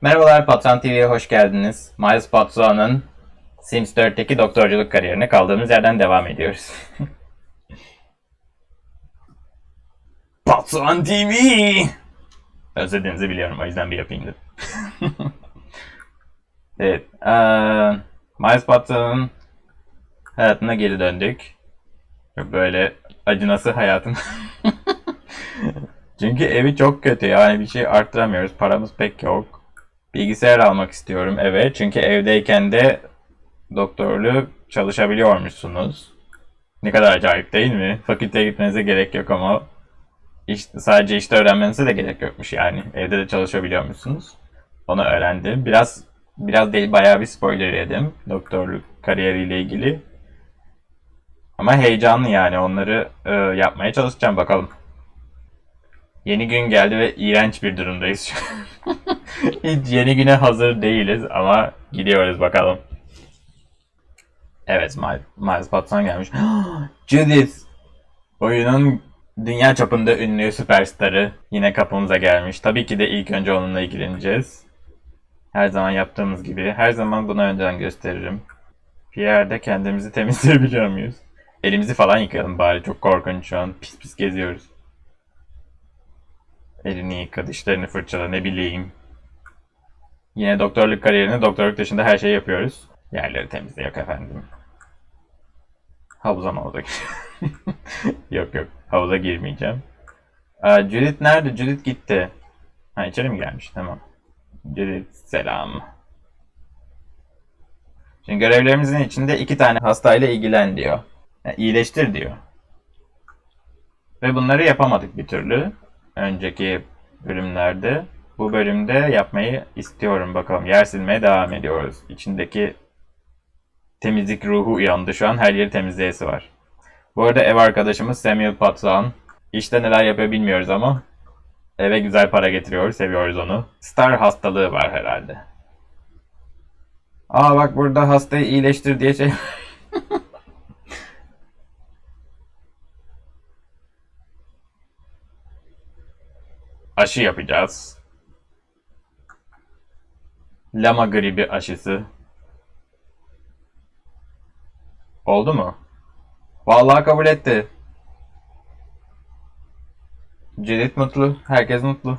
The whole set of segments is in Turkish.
Merhabalar Patron TV'ye hoş geldiniz. Miles Patron'un Sims 4'teki doktorculuk kariyerine kaldığımız yerden devam ediyoruz. Patron TV! Özlediğinizi biliyorum o yüzden bir yapayım dedim. evet. eee Miles Patron'un hayatına geri döndük. Böyle acınası hayatın. Çünkü evi çok kötü yani bir şey arttıramıyoruz. Paramız pek yok. Bilgisayar almak istiyorum eve. Çünkü evdeyken de doktorluk çalışabiliyormuşsunuz. Ne kadar acayip değil mi? Fakülteye gitmenize gerek yok ama işte, sadece işte öğrenmenize de gerek yokmuş yani. Evde de çalışabiliyormuşsunuz. Onu öğrendim. Biraz biraz değil bayağı bir spoiler yedim doktorluk kariyeriyle ilgili. Ama heyecanlı yani onları e, yapmaya çalışacağım bakalım. Yeni gün geldi ve iğrenç bir durumdayız şu an. Hiç yeni güne hazır değiliz ama gidiyoruz bakalım. Evet Miles, Patton gelmiş. Judith! Oyunun dünya çapında ünlü süperstarı yine kapımıza gelmiş. Tabii ki de ilk önce onunla ilgileneceğiz. Her zaman yaptığımız gibi. Her zaman buna önceden gösteririm. Bir yerde kendimizi temizleyebiliyor muyuz? Elimizi falan yıkayalım bari. Çok korkunç şu an. Pis pis geziyoruz. Elini yıka, dişlerini fırçala, ne bileyim. Yine doktorluk kariyerini doktorluk dışında her şeyi yapıyoruz. Yerleri temizle yok efendim. Havuza mı havuza Yok yok. Havuza girmeyeceğim. Aa, Judith nerede? Judith gitti. Ha içeri mi gelmiş? Tamam. Judith selam. Şimdi görevlerimizin içinde iki tane hastayla ilgilen diyor. Yani iyileştir diyor. Ve bunları yapamadık bir türlü. Önceki bölümlerde. Bu bölümde yapmayı istiyorum bakalım. Yer silmeye devam ediyoruz. İçindeki temizlik ruhu uyandı şu an. Her yeri temizleyesi var. Bu arada ev arkadaşımız Samuel Patron. İşte neler yapıyor bilmiyoruz ama eve güzel para getiriyor. Seviyoruz onu. Star hastalığı var herhalde. Aa bak burada hastayı iyileştir diye şey aşı yapacağız. Lama gribi aşısı. Oldu mu? Vallahi kabul etti. Judith mutlu. Herkes mutlu.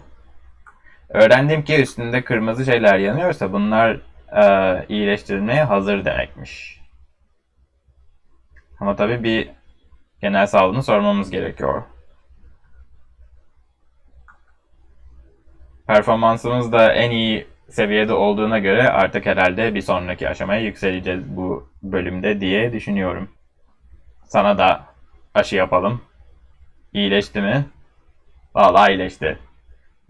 Öğrendim ki üstünde kırmızı şeyler yanıyorsa bunlar e, iyileştirilmeye hazır demekmiş. Ama tabii bir genel sağlığını sormamız gerekiyor. Performansımız da en iyi seviyede olduğuna göre artık herhalde bir sonraki aşamaya yükseleceğiz bu bölümde diye düşünüyorum. Sana da aşı yapalım. İyileşti mi? Vallahi iyileşti.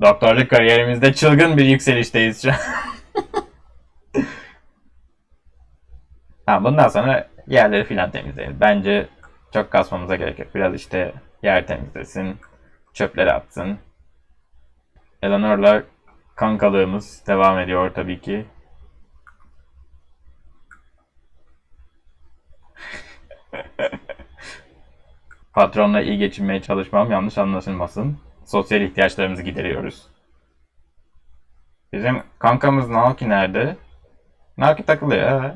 Doktorluk kariyerimizde çılgın bir yükselişteyiz şu an. ha, bundan sonra yerleri filan temizleyelim. Bence çok kasmamıza gerek yok. Biraz işte yer temizlesin, çöpleri atsın. Eleanor'la kankalığımız devam ediyor tabii ki. Patronla iyi geçinmeye çalışmam yanlış anlaşılmasın. Sosyal ihtiyaçlarımızı gideriyoruz. Bizim kankamız Naoki nerede? Naoki takılıyor.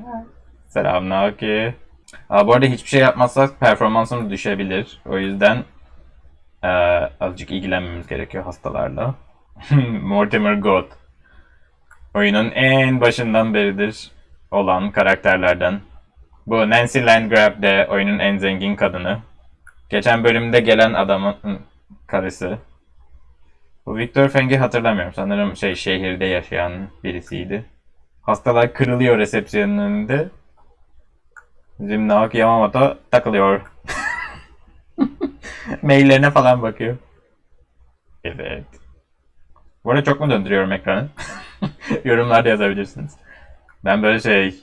Selam Naoki. Aa, bu arada hiçbir şey yapmazsak performansımız düşebilir. O yüzden eee, azıcık ilgilenmemiz gerekiyor hastalarla. Mortimer God. Oyunun en başından beridir olan karakterlerden. Bu Nancy Landgrab de oyunun en zengin kadını. Geçen bölümde gelen adamın karısı. Bu Victor Feng'i hatırlamıyorum. Sanırım şey şehirde yaşayan birisiydi. Hastalar kırılıyor resepsiyonun önünde. Bizim Naoki Yamamoto takılıyor. Maillerine falan bakıyor. Evet. Bu arada çok mu döndürüyorum ekranı? Yorumlarda yazabilirsiniz. Ben böyle şey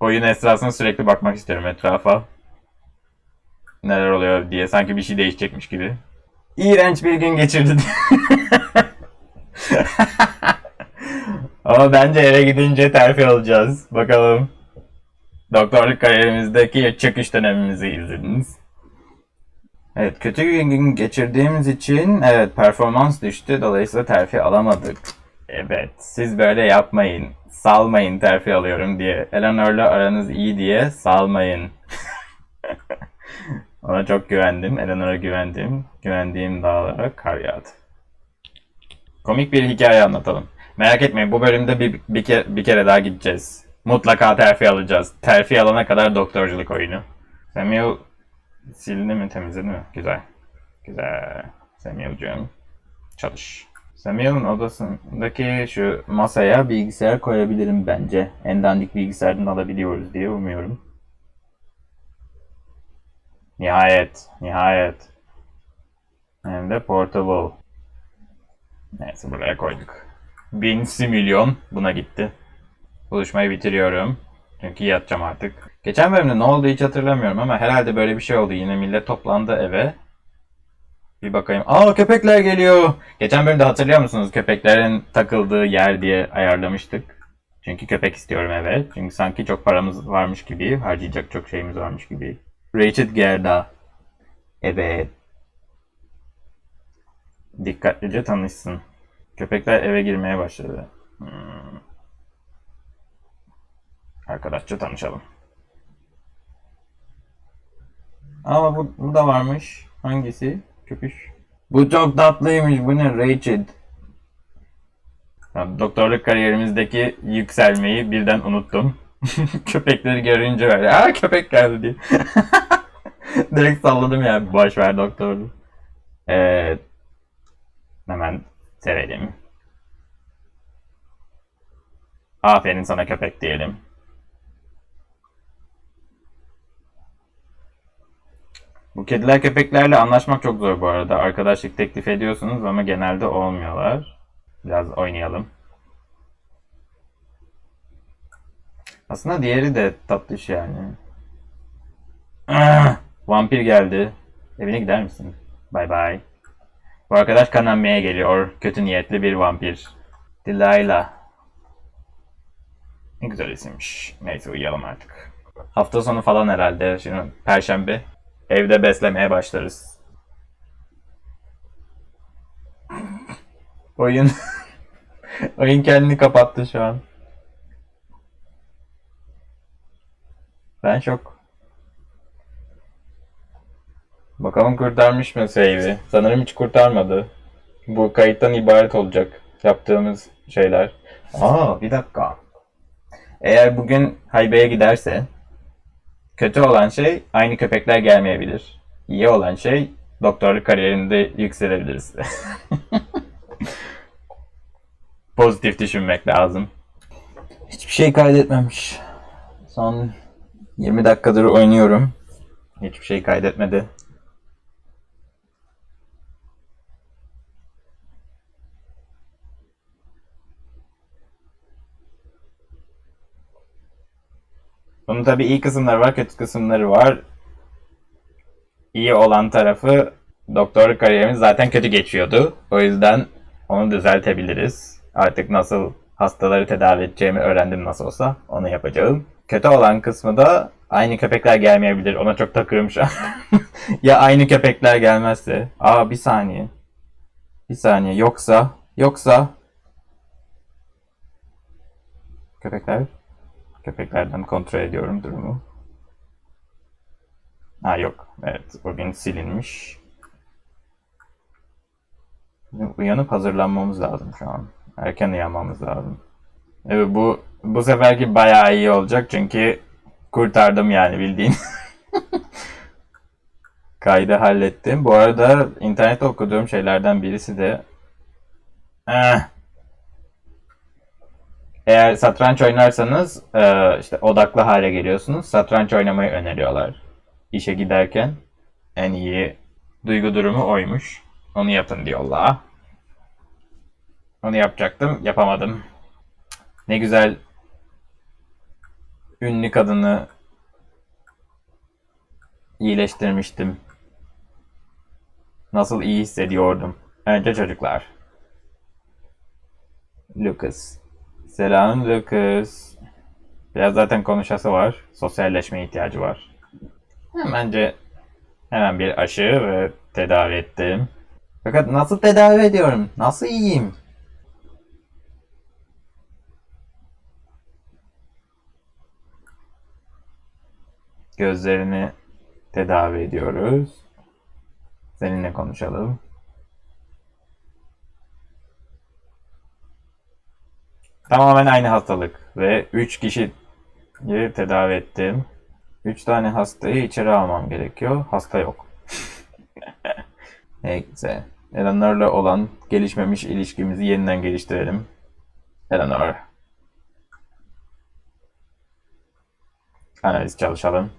oyun esnasında sürekli bakmak istiyorum etrafa. Neler oluyor diye sanki bir şey değişecekmiş gibi. İğrenç bir gün geçirdi. Ama bence eve gidince terfi alacağız. Bakalım. Doktorluk kariyerimizdeki çöküş dönemimizi izlediniz. Evet kötü gün geçirdiğimiz için evet performans düştü. Dolayısıyla terfi alamadık. Evet, siz böyle yapmayın. Salmayın terfi alıyorum diye. Eleanor'la aranız iyi diye salmayın. Ona çok güvendim. Eleanor'a güvendim. Güvendiğim dağlara kar yağdı. Komik bir hikaye anlatalım. Merak etmeyin bu bölümde bir, bir, kere, bir kere daha gideceğiz. Mutlaka terfi alacağız. Terfi alana kadar doktorculuk oyunu. Samuel silindi mi temizledi mi? Güzel. Güzel. Samuel'cığım çalış. Samuel'ın odasındaki şu masaya bilgisayar koyabilirim bence. En dandik bilgisayardan alabiliyoruz diye umuyorum. Nihayet, nihayet. Hem de portable. Neyse buraya koyduk. 1000 milyon buna gitti. Buluşmayı bitiriyorum. Çünkü yatacağım artık. Geçen bölümde ne oldu hiç hatırlamıyorum ama herhalde böyle bir şey oldu. Yine millet toplandı eve. Bir bakayım. Aa köpekler geliyor. Geçen bölümde hatırlıyor musunuz? Köpeklerin takıldığı yer diye ayarlamıştık. Çünkü köpek istiyorum eve. Çünkü sanki çok paramız varmış gibi. Harcayacak çok şeyimiz varmış gibi. Rachel Gerda. Evet. Dikkatlice tanışsın. Köpekler eve girmeye başladı. Hmm. Arkadaşça tanışalım. Ama bu, bu da varmış. Hangisi? Köpüş. Bu çok tatlıymış. Bu ne? Rachel. Doktorluk kariyerimizdeki yükselmeyi birden unuttum. Köpekleri görünce böyle aa köpek geldi diye. Direkt salladım ya. Boş ver doktorluğu. Evet. Hemen sevelim. Aferin sana köpek diyelim. Bu kediler köpeklerle anlaşmak çok zor bu arada. Arkadaşlık teklif ediyorsunuz ama genelde olmuyorlar. Biraz oynayalım. Aslında diğeri de tatlış yani. Ah, vampir geldi. Evine gider misin? Bay bay. Bu arkadaş kan emmeye geliyor. Kötü niyetli bir vampir. Delilah. Ne güzel isimmiş. Neyse uyuyalım artık. Hafta sonu falan herhalde. Şimdi perşembe. Evde beslemeye başlarız. Oyun Oyun kendini kapattı şu an. Ben şok. Bakalım kurtarmış mı save'i? Sanırım hiç kurtarmadı. Bu kayıttan ibaret olacak yaptığımız şeyler. Aa bir dakika. Eğer bugün haybeye giderse kötü olan şey aynı köpekler gelmeyebilir. İyi olan şey doktorluk kariyerinde yükselebiliriz. Pozitif düşünmek lazım. Hiçbir şey kaydetmemiş. Son 20 dakikadır oynuyorum. Hiçbir şey kaydetmedi. Bunun tabii iyi kısımları var, kötü kısımları var. İyi olan tarafı doktorluk kariyerimiz zaten kötü geçiyordu. O yüzden onu düzeltebiliriz. Artık nasıl hastaları tedavi edeceğimi öğrendim nasıl olsa. Onu yapacağım. Kötü olan kısmı da aynı köpekler gelmeyebilir. Ona çok takığım şu an. ya aynı köpekler gelmezse. Aa bir saniye. Bir saniye. Yoksa. Yoksa. Köpekler. Köpeklerden kontrol ediyorum durumu. Ha yok. Evet. Bugün silinmiş. Uyanıp hazırlanmamız lazım şu an. Erken uyanmamız lazım. Evet bu bu seferki bayağı iyi olacak çünkü kurtardım yani bildiğin. Kaydı hallettim. Bu arada internette okuduğum şeylerden birisi de eh. Eğer satranç oynarsanız eh, işte odaklı hale geliyorsunuz. Satranç oynamayı öneriyorlar. İşe giderken en iyi duygu durumu oymuş. Onu yapın diyorlar. Onu yapacaktım, yapamadım. Ne güzel ünlü kadını iyileştirmiştim. Nasıl iyi hissediyordum. Önce çocuklar. Lucas. Selam Lucas. Biraz zaten konuşası var. Sosyalleşmeye ihtiyacı var. Bence hemen bir aşı ve tedavi ettim. Fakat nasıl tedavi ediyorum? Nasıl iyiyim? Gözlerini tedavi ediyoruz. Seninle konuşalım. Tamamen aynı hastalık ve 3 kişiyi tedavi ettim. 3 tane hastayı içeri almam gerekiyor. Hasta yok. Neyse. Eleanor'la olan gelişmemiş ilişkimizi yeniden geliştirelim. Eleanor. Analiz çalışalım.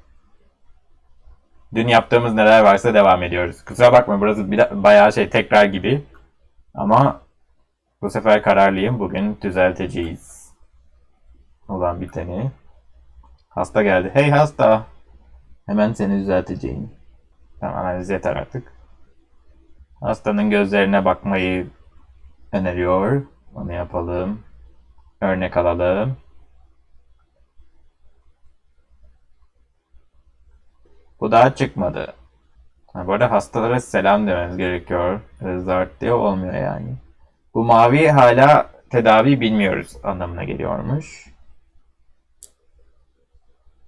Dün yaptığımız neler varsa devam ediyoruz. Kusura bakma burası bayağı şey tekrar gibi. Ama bu sefer kararlıyım. Bugün düzelteceğiz. Olan biteni. Hasta geldi. Hey hasta. Hemen seni düzelteceğim. Tamam analiz yeter artık. Hastanın gözlerine bakmayı öneriyor. Onu yapalım. Örnek alalım. Bu daha çıkmadı. Ha, bu arada hastalara selam dememiz gerekiyor. Zart diye olmuyor yani. Bu mavi hala tedavi bilmiyoruz anlamına geliyormuş.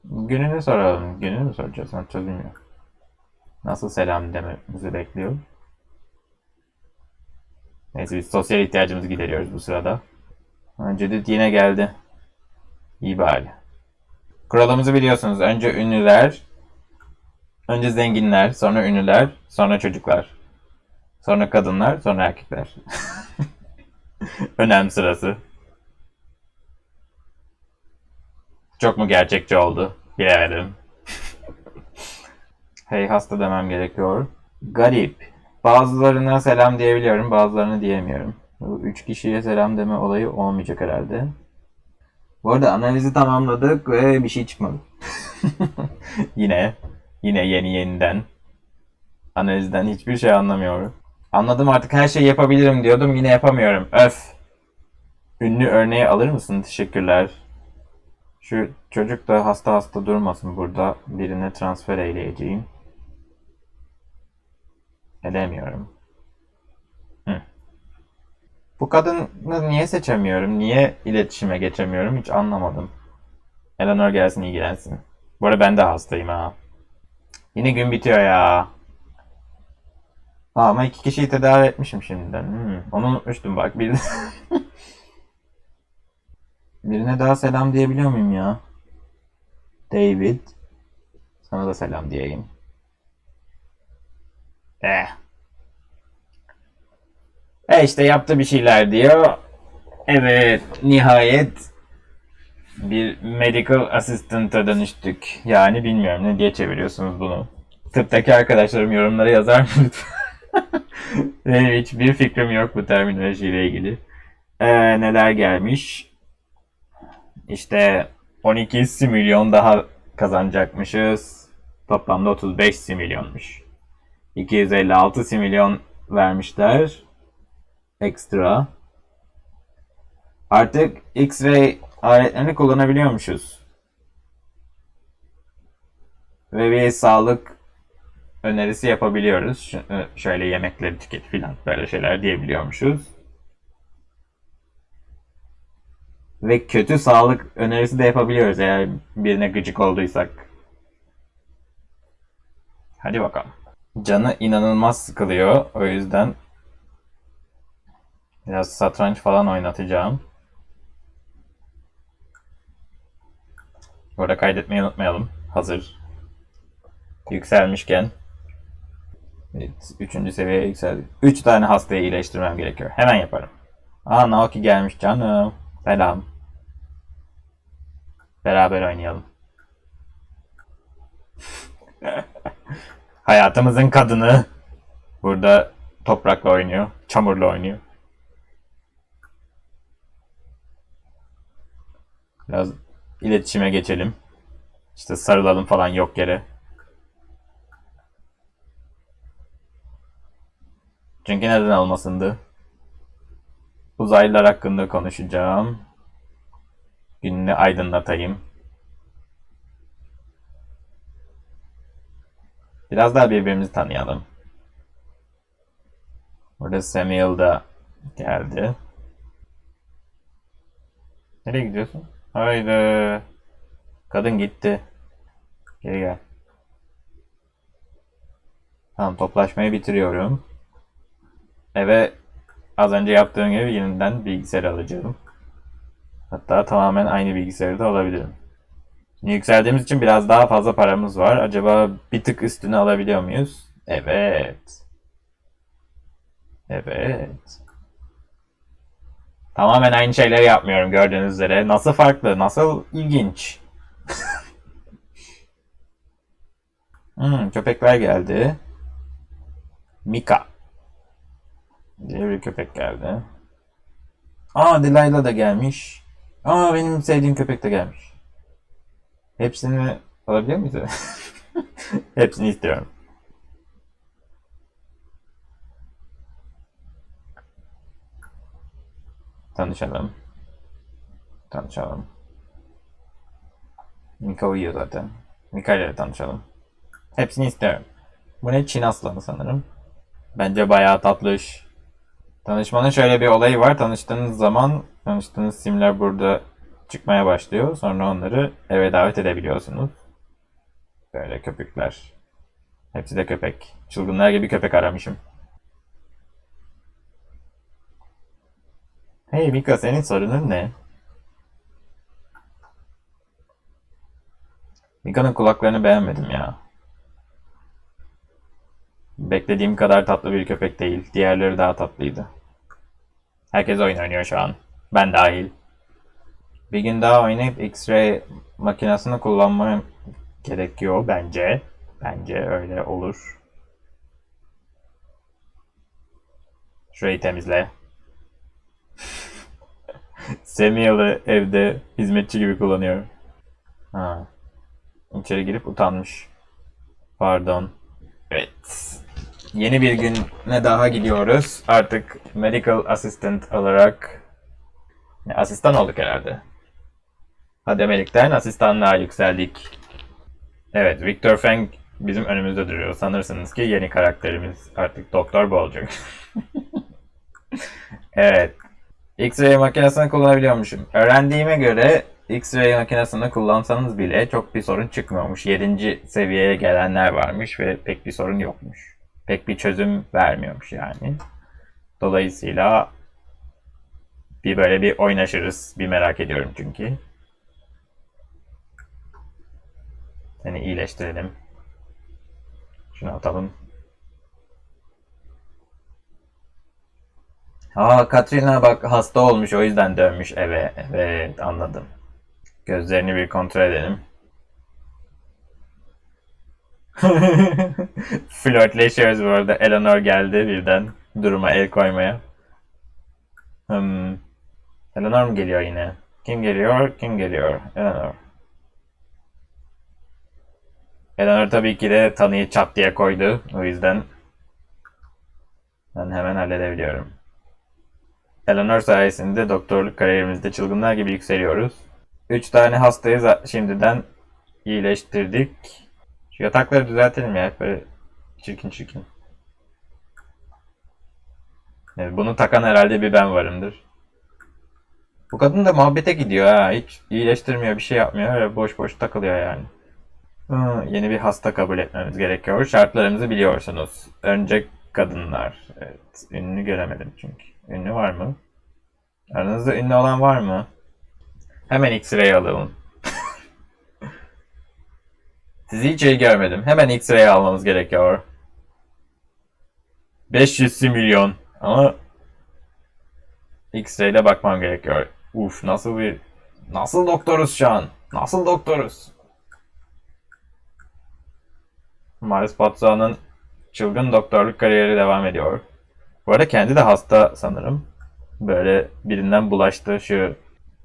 Gününü soralım. Gününü mü soracağız? Ben bilmiyorum. Nasıl selam dememizi bekliyor. Neyse biz sosyal ihtiyacımızı gideriyoruz bu sırada. Judith yine geldi. İyi bari. Kuralımızı biliyorsunuz. Önce ünlüler, önce zenginler, sonra ünlüler, sonra çocuklar. Sonra kadınlar, sonra erkekler. Önem sırası. Çok mu gerçekçi oldu? Bilemedim. hey hasta demem gerekiyor. Garip. Bazılarına selam diyebiliyorum, bazılarını diyemiyorum. Bu üç kişiye selam deme olayı olmayacak herhalde. Bu arada analizi tamamladık ve bir şey çıkmadı. yine, yine yeni yeniden. Analizden hiçbir şey anlamıyorum. Anladım artık her şeyi yapabilirim diyordum yine yapamıyorum. Öf. Ünlü örneği alır mısın? Teşekkürler. Şu çocuk da hasta hasta durmasın burada. Birine transfer eyleyeceğim. Edemiyorum. Hı. Bu kadını niye seçemiyorum? Niye iletişime geçemiyorum? Hiç anlamadım. Eleanor gelsin ilgilensin. Bu arada ben de hastayım ha. Yine gün bitiyor ya. Aa, ama iki kişiyi tedavi etmişim şimdiden. Hmm, onu unutmuştum bak. Bir... Birine daha selam diyebiliyor muyum ya? David. Sana da selam diyeyim. Eh. E işte yaptı bir şeyler diyor. Evet, nihayet bir medical assistant'a dönüştük. Yani bilmiyorum ne diye çeviriyorsunuz bunu. Tıptaki arkadaşlarım yorumlara yazar mı lütfen? Benim hiçbir fikrim yok bu terminolojiyle ilgili. Ee, neler gelmiş? İşte 12 similyon daha kazanacakmışız. Toplamda 35 similyonmuş. 256 similyon vermişler. Ekstra. Artık X-ray aletlerini kullanabiliyormuşuz. Ve bir sağlık önerisi yapabiliyoruz. Ş- e, şöyle yemekleri tüket filan böyle şeyler diyebiliyormuşuz. Ve kötü sağlık önerisi de yapabiliyoruz eğer birine gıcık olduysak. Hadi bakalım. Canı inanılmaz sıkılıyor. O yüzden biraz satranç falan oynatacağım. Burada kaydetmeyi unutmayalım. Hazır. Yükselmişken. Evet, üçüncü seviyeye yükseldik. Üç tane hastayı iyileştirmem gerekiyor. Hemen yaparım. Aa Naoki gelmiş canım. Selam. Beraber oynayalım. Hayatımızın kadını burada toprakla oynuyor, çamurla oynuyor. Biraz iletişime geçelim. İşte sarılalım falan yok yere. Çünkü neden olmasındı? Uzaylılar hakkında konuşacağım. Gününü aydınlatayım. Biraz daha birbirimizi tanıyalım. Burada Samuel da geldi. Nereye gidiyorsun? Haydi. Kadın gitti. Geri gel. Tamam toplaşmayı bitiriyorum. Eve az önce yaptığım gibi yeniden bilgisayar alacağım. Hatta tamamen aynı bilgisayarı da alabilirim. Yükseldiğimiz için biraz daha fazla paramız var. Acaba bir tık üstüne alabiliyor muyuz? Evet. Evet. Tamamen aynı şeyleri yapmıyorum gördüğünüz üzere. Nasıl farklı, nasıl ilginç. hmm, köpekler geldi. Mika. Diye bir köpek geldi. Aa Delilah da gelmiş. Aa benim sevdiğim köpek de gelmiş. Hepsini alabiliyor muyuz? Hepsini istiyorum. Tanışalım. Tanışalım. Mika uyuyor zaten. Mika ile tanışalım. Hepsini istiyorum. Bu ne? Çin aslanı sanırım. Bence bayağı tatlış. Tanışmanın şöyle bir olayı var. Tanıştığınız zaman tanıştığınız simler burada çıkmaya başlıyor. Sonra onları eve davet edebiliyorsunuz. Böyle köpekler. Hepsi de köpek. Çılgınlar gibi köpek aramışım. Hey Mika senin sorunun ne? Mika'nın kulaklarını beğenmedim ya. Beklediğim kadar tatlı bir köpek değil. Diğerleri daha tatlıydı. Herkes oyun oynuyor şu an. Ben dahil. Bir gün daha oynayıp X-ray makinesini kullanmam gerekiyor bence. Bence öyle olur. Şurayı temizle. Samuel'ı evde hizmetçi gibi kullanıyor. Ha. İçeri girip utanmış. Pardon. Evet. Yeni bir güne daha gidiyoruz. Artık medical assistant olarak asistan olduk herhalde. Hademelikten asistanlığa yükseldik. Evet, Victor Feng bizim önümüzde duruyor. Sanırsınız ki yeni karakterimiz artık Doktor bu olacak. evet. X-ray makinesini kullanabiliyormuşum. Öğrendiğime göre X-ray makinesini kullansanız bile çok bir sorun çıkmıyormuş. 7. seviyeye gelenler varmış ve pek bir sorun yokmuş. Pek bir çözüm vermiyormuş yani. Dolayısıyla bir böyle bir oynaşırız. Bir merak ediyorum çünkü. Seni iyileştirelim. Şunu atalım. Aa Katrina bak hasta olmuş o yüzden dönmüş eve. Evet anladım. Gözlerini bir kontrol edelim. Flörtleşiyoruz bu arada. Eleanor geldi birden duruma el koymaya. Hmm. Eleanor mu geliyor yine? Kim geliyor? Kim geliyor? Eleanor. Eleanor tabii ki de tanıyı çat diye koydu. O yüzden ben hemen halledebiliyorum. Eleanor sayesinde doktorluk kariyerimizde çılgınlar gibi yükseliyoruz. 3 tane hastayı şimdiden iyileştirdik. Şu yatakları düzeltelim ya. Böyle çirkin çirkin. Evet, bunu takan herhalde bir ben varımdır. Bu kadın da muhabbete gidiyor ha. Hiç iyileştirmiyor, bir şey yapmıyor. Öyle boş boş takılıyor yani. Hı, yeni bir hasta kabul etmemiz gerekiyor. Şartlarımızı biliyorsunuz. Önce kadınlar. Evet, ünlü göremedim çünkü. Ünlü var mı? Aranızda ünlü olan var mı? Hemen X-ray alalım. Sizi hiç iyi görmedim. Hemen X-ray almamız gerekiyor. 500 milyon. Ama X-ray ile bakmam gerekiyor. Uf nasıl bir... Nasıl doktoruz şu an? Nasıl doktoruz? Maris Patsua'nın çılgın doktorluk kariyeri devam ediyor. Bu arada kendi de hasta sanırım. Böyle birinden bulaştı şu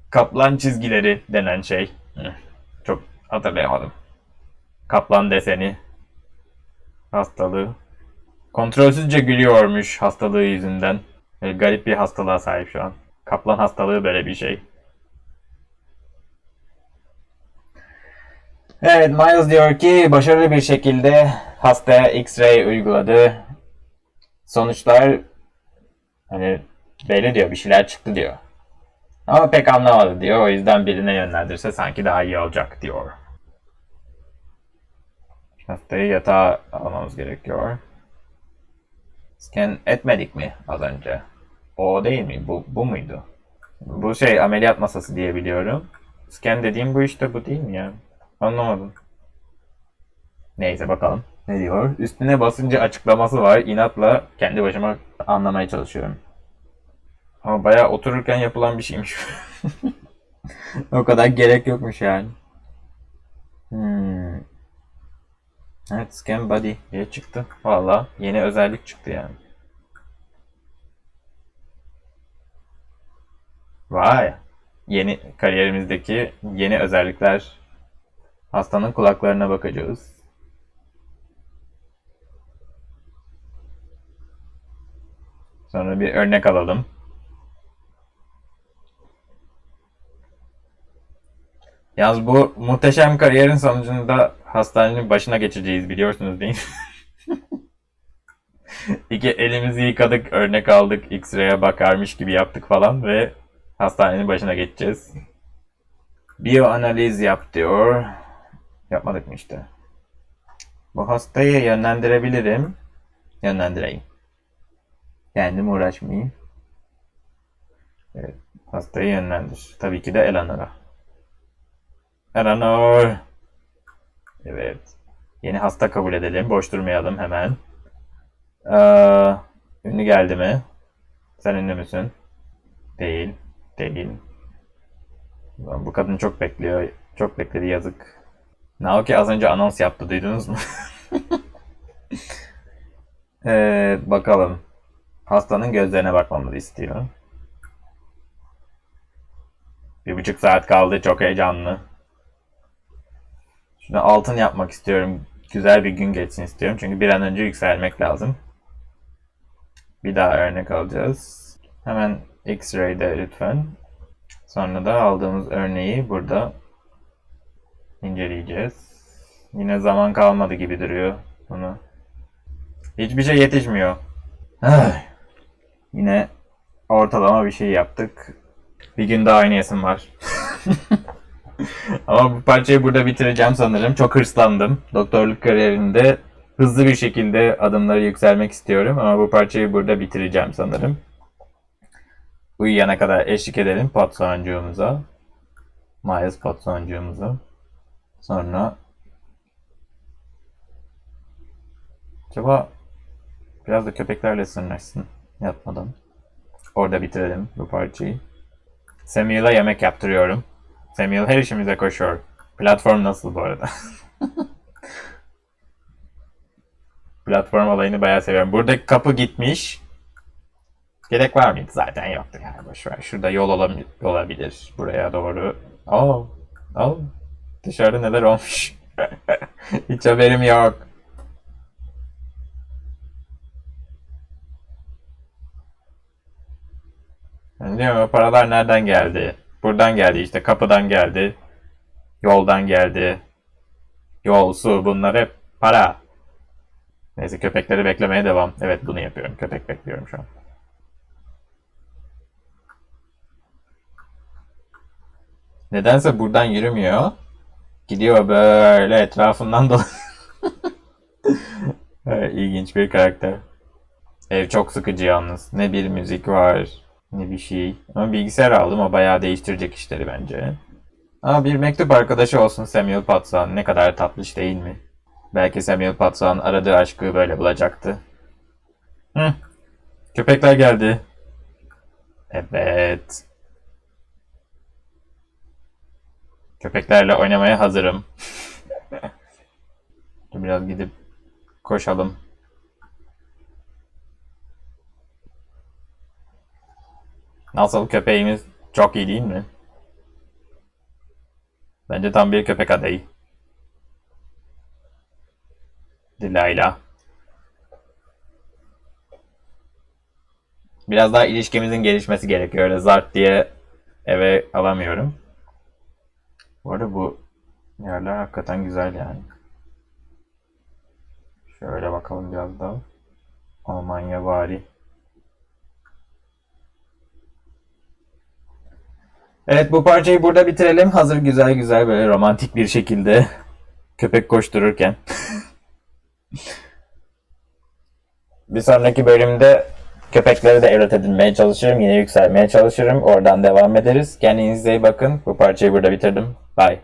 kaplan çizgileri denen şey. Çok hatırlayamadım. Kaplan deseni. Hastalığı. Kontrolsüzce gülüyormuş hastalığı yüzünden. Böyle garip bir hastalığa sahip şu an. Kaplan hastalığı böyle bir şey. Evet Miles diyor ki başarılı bir şekilde hastaya X-ray uyguladı. Sonuçlar hani belli diyor bir şeyler çıktı diyor. Ama pek anlamadı diyor. O yüzden birine yönlendirse sanki daha iyi olacak diyor. Hastayı yatağa almamız gerekiyor. Scan etmedik mi az önce? O değil mi? Bu, bu muydu? Bu şey ameliyat masası diye biliyorum. Scan dediğim bu işte bu değil mi ya? Anlamadım. Neyse bakalım. Ne diyor? Üstüne basınca açıklaması var. İnatla kendi başıma anlamaya çalışıyorum. Ama bayağı otururken yapılan bir şeymiş. o kadar gerek yokmuş yani. Hmm. Evet scan body diye çıktı. Valla yeni özellik çıktı yani. Vay. Yeni kariyerimizdeki yeni özellikler. Hastanın kulaklarına bakacağız. Sonra bir örnek alalım. Yalnız bu muhteşem kariyerin sonucunda hastanenin başına geçeceğiz biliyorsunuz değil mi? İki elimizi yıkadık, örnek aldık, X-ray'e bakarmış gibi yaptık falan ve hastanenin başına geçeceğiz. Biyoanaliz yap diyor. Yapmadık mı işte? Bu hastayı yönlendirebilirim. Yönlendireyim. Kendim uğraşmayayım. Evet, hastayı yönlendir. Tabii ki de Eleanor'a. Eleanor. Evet. Yeni hasta kabul edelim. Boş durmayalım hemen. Ee, ünlü geldi mi? Sen ünlü müsün? Değil. Değil. Bu kadın çok bekliyor. Çok bekledi yazık. Naoki az önce anons yaptı. Duydunuz mu? evet, bakalım. Hastanın gözlerine bakmamızı istiyor. Bir buçuk saat kaldı. Çok heyecanlı. Şunu altın yapmak istiyorum. Güzel bir gün geçsin istiyorum. Çünkü bir an önce yükselmek lazım. Bir daha örnek alacağız. Hemen X-ray'de lütfen. Sonra da aldığımız örneği burada inceleyeceğiz. Yine zaman kalmadı gibi duruyor bunu. Hiçbir şey yetişmiyor. Yine ortalama bir şey yaptık. Bir gün daha oynayasım var. Ama bu parçayı burada bitireceğim sanırım. Çok hırslandım. Doktorluk kariyerinde hızlı bir şekilde adımları yükselmek istiyorum. Ama bu parçayı burada bitireceğim sanırım. Uyuyana kadar eşlik edelim pot sonucuğumuza. Miles pot sonucuğumuza. Sonra acaba biraz da köpeklerle sınırsın yatmadan. Orada bitirelim bu parçayı. Samuel'a yemek yaptırıyorum. Samuel her işimize koşuyor. Platform nasıl bu arada? Platform olayını bayağı seviyorum. Buradaki kapı gitmiş. Gerek var mıydı? Zaten yoktu yani boşver. Şurada yol olabilir buraya doğru. Oh, oh. Dışarıda neler olmuş? Hiç haberim yok. Diyorum o paralar nereden geldi? Buradan geldi işte kapıdan geldi. Yoldan geldi. Yol, su bunlar hep para. Neyse köpekleri beklemeye devam. Evet bunu yapıyorum. Köpek bekliyorum şu an. Nedense buradan yürümüyor. Gidiyor böyle etrafından dolanıyor. İlginç bir karakter. Ev çok sıkıcı yalnız. Ne bir müzik var, ne bir şey. Ama bilgisayar aldım o bayağı değiştirecek işleri bence. Ama bir mektup arkadaşı olsun Samuel Patsan. Ne kadar tatlış değil mi? Belki Samuel Patsan aradığı aşkı böyle bulacaktı. Hı. Köpekler geldi. Evet. Köpeklerle oynamaya hazırım. Biraz gidip koşalım. Nasıl köpeğimiz çok iyi değil mi? Bence tam bir köpek adayı. Dilayla. Biraz daha ilişkimizin gelişmesi gerekiyor. Öyle zart diye eve alamıyorum. Bu arada bu yerler hakikaten güzel yani. Şöyle bakalım biraz daha. Almanya vari. Evet bu parçayı burada bitirelim. Hazır güzel güzel böyle romantik bir şekilde köpek koştururken. Bir sonraki bölümde köpekleri de evlat edinmeye çalışırım. Yine yükselmeye çalışırım. Oradan devam ederiz. Kendinize iyi bakın. Bu parçayı burada bitirdim. Bye.